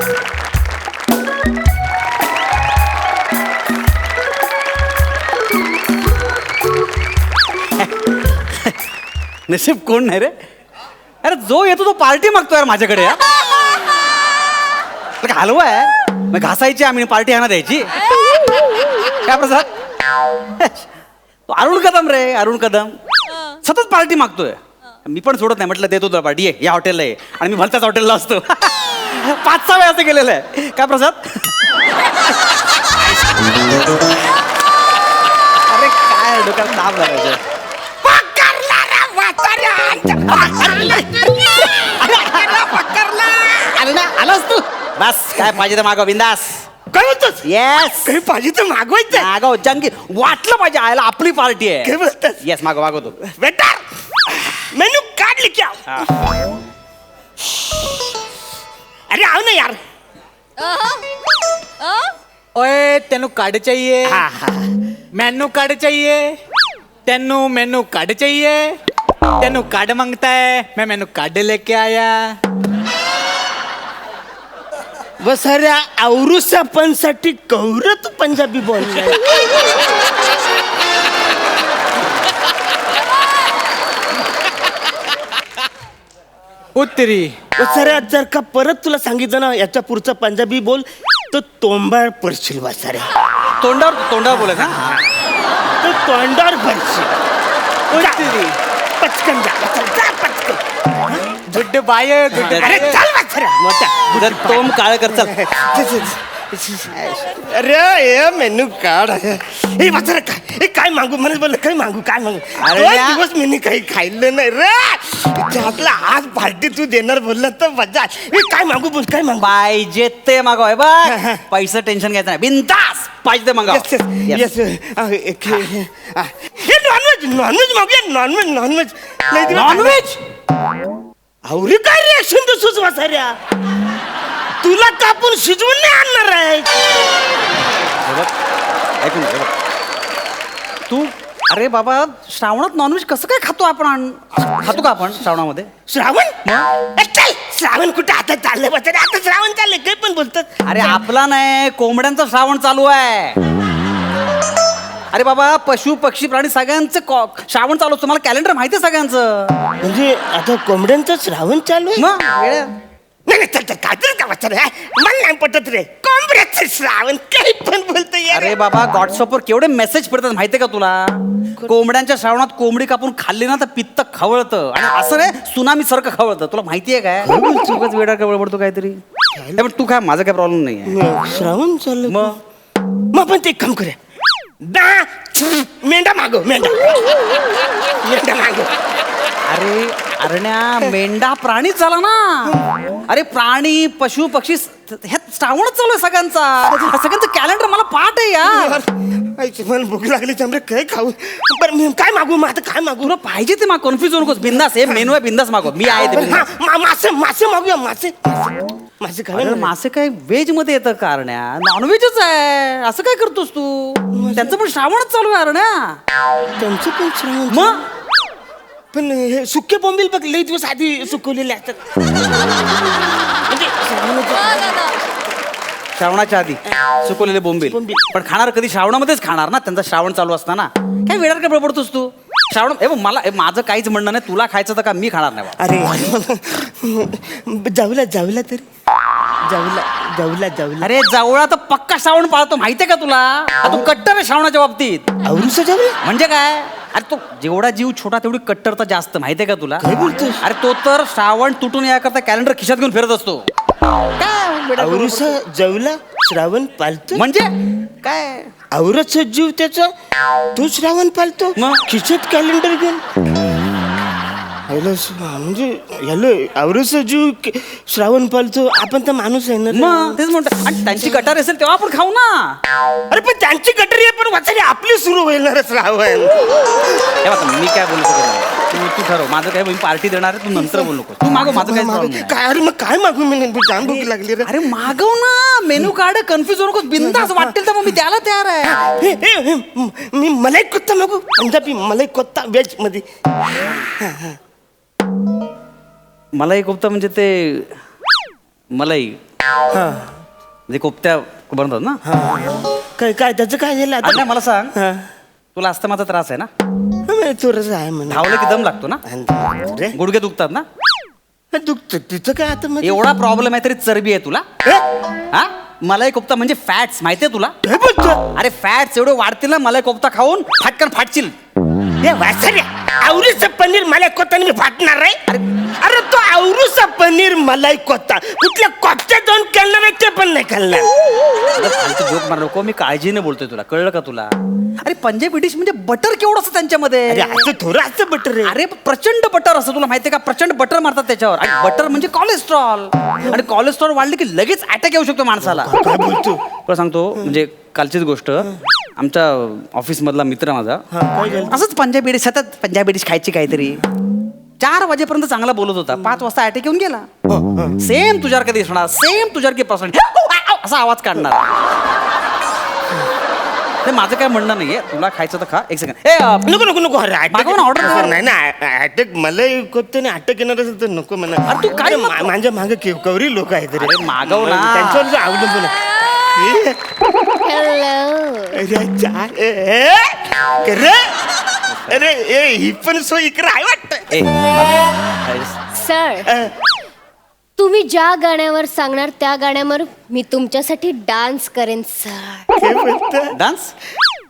नशीब कोण नाही रे? अरे जो येतो तो पार्टी मागतो यार माझ्याकडे यार. हलवा आहे. मग घासायची आम्ही पार्टी ह्यांना द्यायची. काय प्रसाद? तो अरुण कदम रे अरुण कदम. सतत पार्टी मागतोय. मी पण सोडत नाही म्हटलं देतो तुला पार्टी. ये या हॉटेलला ये. आणि मी भलत्याच हॉटेलला असतो. पाच सहा वेळा असं गेलेलं आहे. काय प्रसाद? अरे काय डोक्यात ताप झाला आलं ना? आलास तू? बस काय पाहिजे तर मागव बिंदास. काय होतच येस काही पाहिजे तर मागवायचं? मागव जंगी. वाटलं पाहिजे आयला आपली पार्टी काय आहे बोलतस येस मागव मागव तू. बेटा मेनू कार्ड लेके आओ ना यार. ओए तेनू कार्ड चाहिए. हा हा. मैनू कार्ड चाहिए. तेनू मेनू कार्ड चाहिए. तेनू कार्ड मांगता है मैं मेनू कार्ड लेके आया. वसाऱ्या औरुसा साठी कौर तू पंजाबी बोललाय. उत्तरी. वसाऱ्या जर का परत तुला सांगितलं ना याच्या पुढचं पंजाबी बोल तर तोंबाळ पडशील वसाऱ्या तोंडावर तोंडावर बोलत ना तर तोंडावर पडशील उत्तरी. पटकन जा वसाऱ्या, जा पटकन. गुड बाय गुड अरे चल वसाऱ्या मोठा जर तोंड काळ कर चल अरे हे मेनू कार्ड हे वाचा रे काय हे काय मागू? मला बोल काय मागू काय मागू? अरे दोन या- दिवस मी काही खाल्लं नाही. रे! त्यातला आज पार्टी तू देणार बोलला तर मजा हे काय मागू बोल काय मागू? पाहिजे ते मागव आहे बघ. पैसे टेन्शन घ्यायचं नाही. बिंदास पाहिजे ते मागव. येस येस येस हे non veg non veg मागूया non veg non veg non veg आवरी काय रिॲक्शन तू सुचवा साऱ्या? तुला कापून शिजवून नाही आणणार आहे. ऐकून घे, हे बघ. तू अरे बाबा श्रावणात नॉनव्हेज कसं काय खातो आपण? खातो का आपण श्रावणामध्ये? श्रावण? ए, चल श्रावण कुठे? आता चाललंय बच्चा आता श्रावण चाललंय काही पण बोलतात अरे आपला नाही कोंबड्यांचा श्रावण चालू आहे. अरे बाबा पशु पक्षी प्राणी सगळ्यांचं कॉ- श्रावण चालू असतं. मला कॅलेंडर माहिती आहे सगळ्यांचं? म्हणजे आता कोंबड्यांचं श्रावण चालू आहे? मग वेड्या. रे मला नाही पटत रे. कोंबड्याचं श्रावण काही पण अरे बाबा व्हॉट्सअपवर केवढे मेसेज पडतात माहितीये का तुला? कोंबड्यांच्या श्रावणात कोंबडी कापून खाल्ली ना तर पित्त खवळतं. आणि असं रे सुनामी सारखं खवळतं. तुला माहितीये काय? चुकच वेडा काय पडतो काहीतरी. पण तू काय माझा काय प्रॉब्लेम नाही श्रावण चालू. मग मग आपण ते एक काम करूया. दा मेंढा मागव मेंढा. मेंढा मागव. अरे अरण्या मेंढा प्राणीच झाला ना. अरे प्राणी पशु पक्षी ह्या श्रावणच चालू आहे सगळ्यांचा. हा सगळ्यांचं कॅलेंडर मला पाठ आहे यार आईची मला भूक लागली चंद्र काय खाऊ? बरं मी काय मागू? मग आता काय मागू? तुला पाहिजे ते मा कन्फ्युज होऊ नकोस. बिंदास हे मेनू आहे बिंदास मागव मी आहे ते हा, बिंदास. मा- मासे मासे मागूया मासे. मासे अरे ना. मासे काय व्हेजमध्ये येतं कारण्या नॉनव्हेजच आहे. असं काय करतोस तू? त्यांचं पण श्रावणच चालू आहे अरण्या. त्यांचं पण श्रावण मग? पण हे सुके बोंबील बघ लई दिवस आधी सुकवलेले असतात. म्हणजे श्रावणाचं- श्रावणाच्या आधी सुकवलेले बोंबील. बोंबील. पण खाणार कधी? श्रावणामध्येच खाणार ना? त्यांचा श्रावण चालू असताना. काय वेळार काय पडतोस तू? श्रावण बघ, मला माझं काहीच म्हणणं नाही तुला खायचं तर का मी खाणार नाही बाबा. अरे. जाऊला जाऊला तरी. जाऊला जाऊला जाऊला. अरे जवळा तर पक्का श्रावण पाळतो माहितीये का तुला? आ, तू कट्टर आहे श्रावणाच्या बाबतीत. औरुसा जाऊला म्हणजे काय? अरे तो जेवढा जीव छोटा तेवढी कट्टरता जास्त माहितीये का तुला? काय बोलतोस? अरे तो तर श्रावण तुटून याकरता कॅलेंडर खिशात घेऊन फिरत असतो. काय बेटा गौरव औरुसा जाऊला श्रावण पालतो म्हणजे? काय? औरच जीव त्याचा? तो श्रावण पालतो. मग? खिचत कॅलेंडर घेऊन. याला स- म्हणजे याला औरच जीव के- श्रावण पालतो आपण तर माणूस आहे ना रे. मग तेच म्हणतो आणि त्यांची कटार असेल तेव्हा आपण खाऊ ना. अरे पण त्यांची कटरी आहे पण वाचायला आपली सुरू होईल ना रे श्रावण. हे बघा मी काय बोलू शकत नाही. तू तू ठरव. माझं काय मी पार्टी देणार आहे तू नंतर बोलू नको. तू मागव माझं काय problem नाही. काय अरे मग काय मागू मी नेमकं? जाम भूक लागली रे. अरे मागव ना. मेनू कार्ड कन्फ्युज होऊ नको बिंदास वाटेल तर मग मी द्यायला तयार आहे. हे, हे, हे, म- मी मलाई कोत्ता मागू? पंजाबी मलाई कोत्ता व्हेजमध्ये. मला एक कोफ्ता म्हणजे ते मलाई. हा. म्हणजे कोपत्या बनवतात ना? हा. काय काय त्याचं काय झालं अण्णा मला सांग. हा. तुला अस्तमाचा त्रास आहे ना? हा, थोडंसं आहे म्हणा. धावलं की दम लागतो ना? रे. गुडघे दुखतात ना? दुखत. तिचं काय आता मग एवढा प्रॉब्लेम आहे तरी चरबी आहे तुला. हा? मलाई कोफ्ता म्हणजे फॅट्स माहितीये तुला? अरे फॅट्स एवढे वाढतील ना मलाई कोफ्ता खाऊन फाटकन फाटशील. हे वासरे आवरीचं पनीर मलाई कोता मी फाटणार आहे अरे तो आवरूचा पनीर मलाई कोता. कुठल्या कोत्या दोन करणार आहे ते पण नाही खाल्णार जोक मार नको मी काळजीने बोलतोय तुला. कळलं का तुला? अरे पंजाबी डिश म्हणजे बटर केवढं असतं त्यांच्यामध्ये? असं थोडं असं बटर आहे अरे प्रचंड बटर असतं तुला माहितीये का? प्रचंड बटर मारतात त्याच्यावर. आणि बटर म्हणजे कोलेस्ट्रॉल आणि कोलेस्ट्रॉल वाढले की लगेच अटॅक येऊ शकतो माणसाला. काय बोलतो? तुला सांगतो. म्हणजे कालचीच गोष्ट. आमच्या ऑफिस मधला मित्र माझा. हा काय झालं? असंच पंजाबी डिश सतत पंजाबी डिश खायची काहीतरी. चार वाजेपर्यंत चांगला बोलत होता. पाच वाजता अटॅक येऊन गेला. सेम तुझ्यासारखं दिसणार? सेम तुझ्यासारखी पर्सन असा आवाज काढणार. ते माझं काय म्हणणं नाहीये. तुला खायचं तर खा. एक सेकंड ए नको नको नको. अरे अटक मागव ना, order कर. नाही ना अटक मला कोणतं नाही. अटक येणार असेल तर नको म्हणा. अरे तू काय? मा- माझ्या मागे केवकवरी लोक आहेत रे. मागव ना. त्यांच्यावर जे अवलंबून आहे. हॅलो अरे चा- ए, ए, खरं? अरे ए ही पण सोय इकडे आहे वाटत ए, सर तुम्ही ज्या गाण्यावर सांगणार त्या गाण्यावर मी तुमच्यासाठी डान्स करेन sir dance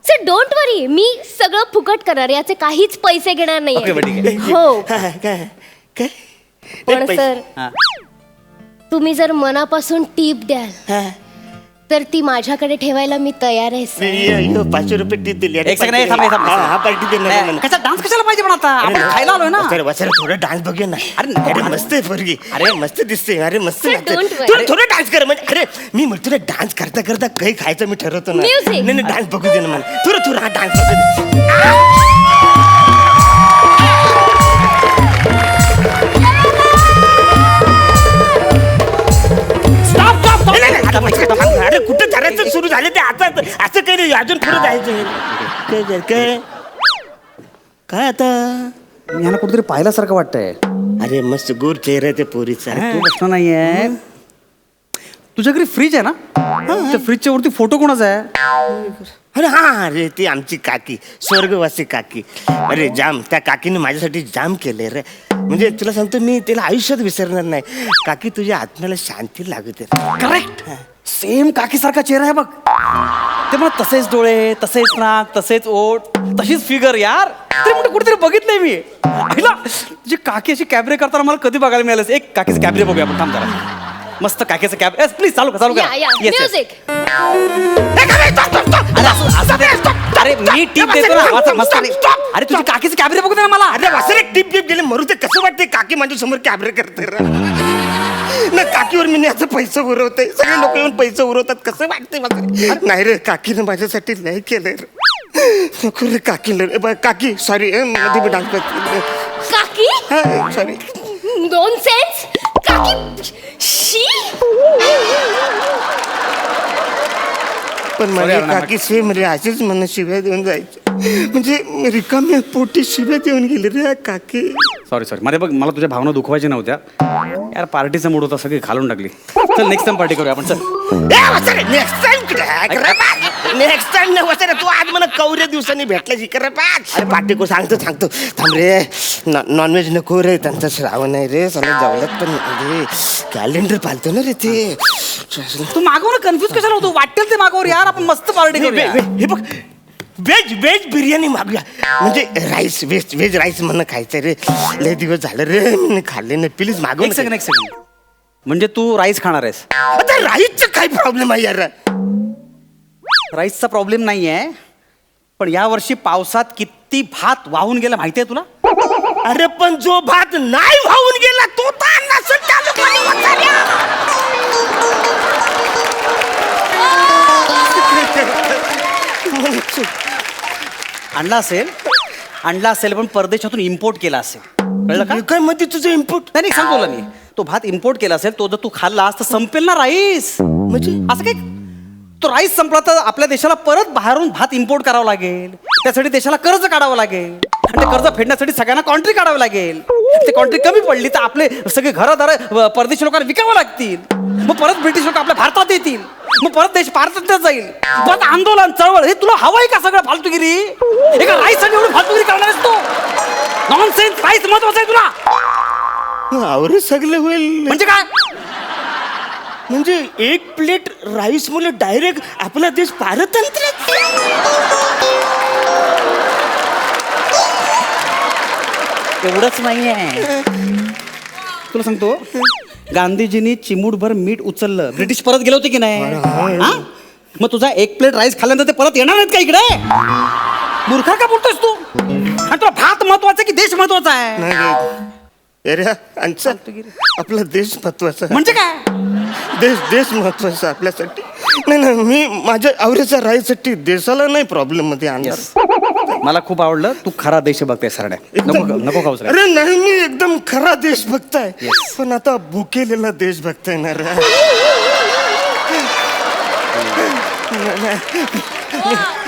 sir don't worry मी सगळं फुकट करणार याचे काहीच पैसे घेणार ओके, बरं, ठीक नाही आहे. हो. काय? काय? पण पैसे- सर हा. तुम्ही जर मनापासून टीप द्याल हा. तर ती माझ्याकडे ठेवायला मी तयार आहे सर ये, ये, पाचशे रुपये टीप दिली. एक थांब, थांब, हा पार्टी. कशा डान्स कशाला पाहिजे पण आता? आपण खायला आलोय ना. वसरे, वसरे, थोडं डान्स बघूया ना. अरे. अरे मस्त आहे पोरगी. अरे मस्त दिसते अरे मस्त Sir, लागते. don't worry. थोडं थोडं डान्स कर म्हणजे अरे मी म्हणतो ना डान्स करता करता काही खायचं मी ठरवतो ना. Music. नाही नाही डान्स बघू दे ना मला. थोडं थोडं हा डान्स बघू दे. अरे कुठं करायचं सुरू झालं ते आता. असं काही नाही. अजून पुढे जायचं काय काय- काय? काय आता? यांना कुठेतरी पाहिल्यासारखं वाटतंय. अरे मस्त गोर चेहरा आहे त्या पोरीचा. तू प्रश्न नाहीये. तुझ्या घरी फ्रीज आहे ना? त्या फ्रीजच्या वरती फोटो कोणाचा आहे? अरे हा अरे ती आमची काकी. स्वर्गवासी काकी. अरे जाम त्या काकीने माझ्यासाठी जाम केलंय रे. म्हणजे तुला सांगतो मी तिला आयुष्यात विसरणार नाही. काकी तुझ्या आत्म्याला शांती लागू दे करेक्ट सेम काकीसारखा चेहरा आहे बघ. ते मला तसेच डोळे तसेच नाक तसेच ओठ तशीच फिगर यार. ते म्हणते कुठेतरी बघितलंय मी. आईला तुझी काकी अशी कॅबरे करताना मला कधी बघायला मिळालं एक काकीचं कॅबरे बघूया आपण जरा. मस्त काकीचं कॅब प्लीज चालू कर चालू या कर या. म्युझिक अरे मी टीप देतो ना वाचा, मस्त अरे अरे तुझी काकीचं कॅबरे बघू दे ना मला. अरे वासर एक टिप टिप गेले मरू ते कसं वाटते काकी माझ्यासमोर कॅबरे करते रे? ना काकीवर मी याचं पैसे उरवते सगळे लोक येऊन पैसे उरवतात. कसं वाटते मला? नाही रे काकीनं माझ्यासाठी लय केलंय रे. नको रे काकीला रे. बा, काकी सॉरी मध्ये मी डान्स काकी? सॉरी दोन सेन्स काकी शी. पण Sorry, अरुणा, काकी सेम रे अशीच मला शिव्या देऊन जायची. म्हणजे रिकाम्या पोटी शिव्या देऊन गेली रे काकी. सॉरी सॉरी मध्ये बघ मला तुझ्या भावना दुखवायच्या नव्हत्या. यार पार्टीचा मूड होता सगळी घालून टाकली. चल नेक्स्ट टाइम पार्टी करूया आपण चल. नेक्स्ट टाइम नेक्स्ट टाइम नाही वसरे तू आज मला कवऱ्या दिवसांनी भेटला जी कर अरे पार्टी को सांगतो सांगतो. थांब रे. नॉनव्हेज नको रे त्यांचं श्रावण आहे रे. सगळं जेवलात पण अरे कॅलेंडर पालतो ना रे ते. तू मागव ना कन्फ्युज कशाला होतो? वाटेल ते मागवर यार आपण मस्त पार्टी करूया. हे बघ व्हेज व्हेज बिर्याणी मागूया. म्हणजे राईस व्हेज व्हेज राईस म्हणून खायचं रे. लय दिवस झालं रे मी खाल्ले नाही. प्लीज मागव एक सेकंड एक सेकंड म्हणजे तू राईस खाणार आहेस. आता राईसचा काय प्रॉब्लेम आहे यार? राईसचा प्रॉब्लेम नाही आहे पण या वर्षी पावसात किती भात वाहून गेला माहितीये तुला? अरे पण जो भात नाही वाहून गेला तो तर नसेल चालू पाणी वाचायला. आणला असेल आणला असेल पण परदेशातून इम्पोर्ट केला असेल. कळलं का? हे काय मध्ये तुझं इनपुट नाही नाही सांगतो तुला मी. तो भात इम्पोर्ट केला असेल तो जर तू खाल्लास तर संपेल ना राईस म्हणजे? असं काय तो राईस संपला तर आपल्या देशाला परत बाहेरून भात इम्पोर्ट करावं लागेल. त्यासाठी देशाला कर्ज काढावं लागेल. आणि ते कर्ज फेडण्यासाठी सगळ्यांना कॉन्ट्री काढावं लागेल. ते कॉन्ट्री कमी पडली तर आपले सगळे घरदार परदेशी लोकांना विकावं लागतील. मग परत ब्रिटिश लोक आपल्या भारतात येतील. मग परत देश भारतात जाईल. परत आंदोलन चळवळ हे तुला हवंय का सगळं फालतुगिरी? एका राईस आणि एवढी फालतुगिरी करणार आहेस तू? नॉन सेन्स राईस महत्वाचं आहे तुला. आवर सगळं होईल. म्हणजे काय? म्हणजे एक प्लेट राईस मुले डायरेक्ट आपला देश पारतंत्र्य एवढंच नाहीये. तुला सांगतो गांधीजींनी चिमूटभर मीठ उचललं. ब्रिटिश परत गेले होते की नाही? हा? मग तुझा एक प्लेट राईस खाल्ल्यानंतर ते परत येणार नाहीत का इकडे? मूर्खा का बोलतोस तू? आणि तुला भात महत्त्वाचा की देश महत्त्वाचा आहे? नाही अरे अंचा आपला देश महत्त्वाचा आहे. म्हणजे काय? देश देश महत्त्वाचा आपल्यासाठी. नाही नाही मी माझ्या आवऱ्याच्या राईसाठी देशाला नाही प्रॉब्लेममध्ये आणणार. मला खूप आवडलं. तू खरा देशभक्त आहे सरड्या नको नको खाऊस रे. अरे नाही मी एकदम खरा देश बघताय. पण आता भुकेलेला देश बघताय ना रे.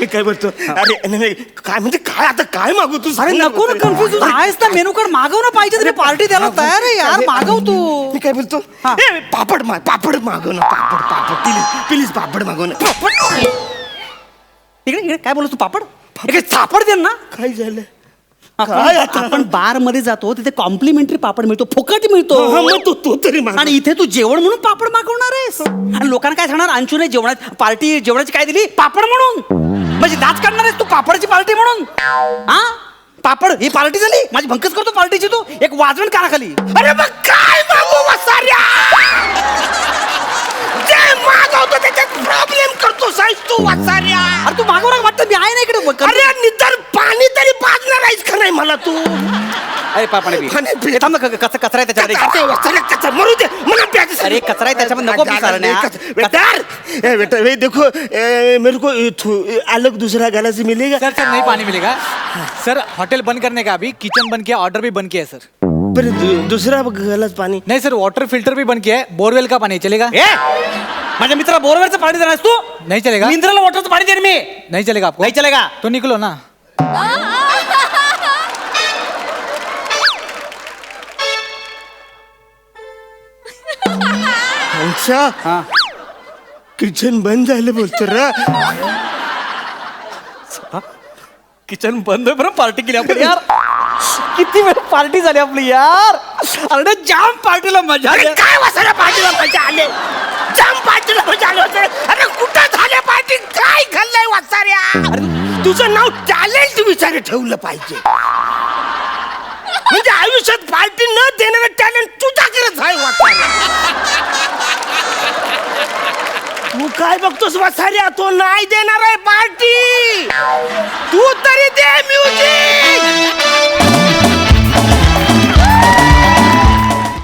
मी काय बोलतो? अरे नाही, नाही, काय म्हणजे काय आता काय मागू तू अरे सांग नको ना कन्फ्युज आहेस ना मेनू कार्ड मागव ना पाहिजे तरी पार्टी द्यायला तयार आहे यार मागव तू. मी काय बोलतो? हा. ए, पापड माग पापड मागव ना पापड पापड. प्लीज प्लीज पापड मागव ना. इकडे इकडे काय बोलतो तू पापड. इकडे सापड दे ना. काय झालं? काय आपण आता? आपण बारमध्ये जातो तिथे कॉम्प्लिमेंटरी पापड मिळतो फुकट मिळतो. हा, मग तू तू तरी माग. आणि इथे तू जेवण म्हणून पापड मागवणार आहेस. आणि लोकांना काय सांगणार? अंशूने जेवणात पार्टी जेवणाची काय दिली? पापड म्हणून. म्हणजे दात काढणार आहेस तू पापडची पार्टी म्हणून. हा पापड ही पार्टी झाली? माझी भंकस करतो पार्टीची तू? एक वाजवण कारा खाली अरे मग काय मागू वसाऱ्या? मागवतो त्याच्यात प्रॉब्लेम करतो साईज तू वसाऱ्या अरे तू मागव ना वाटतं मी आहे ना इकडे. अरे नितर पाणी तरी पाजणार आहेस का नाही मला तू? अरे पापड पाणी पी. थांब ना, क- कचरा कचरा आहे त्याच्यामध्ये. कचरा, मरू दे. मला प्यायचं अरे, कचरा आहे त्याच्यामध्ये, नको पी सारण्या. बेटार ए बेटा वे देखो ए, मेरे को ए, थू- ए, अलग दूसरा गला से मिलेगा। सर सर नहीं पानी मिलेगा। सर होटल बंद करने का अभी किचन बंद किया ऑर्डर भी बंद किया है सर। पर दु- दूसरा गलास पाणी नहीं सर वाटर फिल्टर भी बंद किया है बोरवेल का पानी चलेगा। ए! माझ्या मित्रा बोरवेलचं पाणी देणार आहेस तू? नहीं चलेगा. मिनरल वॉटरचं पाणी देईन मी. नहीं चलेगा आपको. नाही चलेगा. तो निकलो ना. अच्छा. हा. किचन बंद झालं बोलतो रा. किचन बंद आहे बरं पार्टी केली आपण यार. किती वेळ पार्टी झाली आपली यार. अरे जाम पार्टीला मजा आली. काय पार्टीला मजा आले? जाम हो हो अरे कुठं झालं पाहिजे काय खाल्लंय वाचाऱ्या तुझं नाव टॅलेंट विचार ठेवलं पाहिजे. म्हणजे आयुष्यात पार्टी न देणार टॅलेंट तुझ्याकडेच आहे वाचाऱ्या तू काय बघतोस वाचाऱ्या तो नाही देणार आहे पार्टी. तू तरी दे म्युझिक.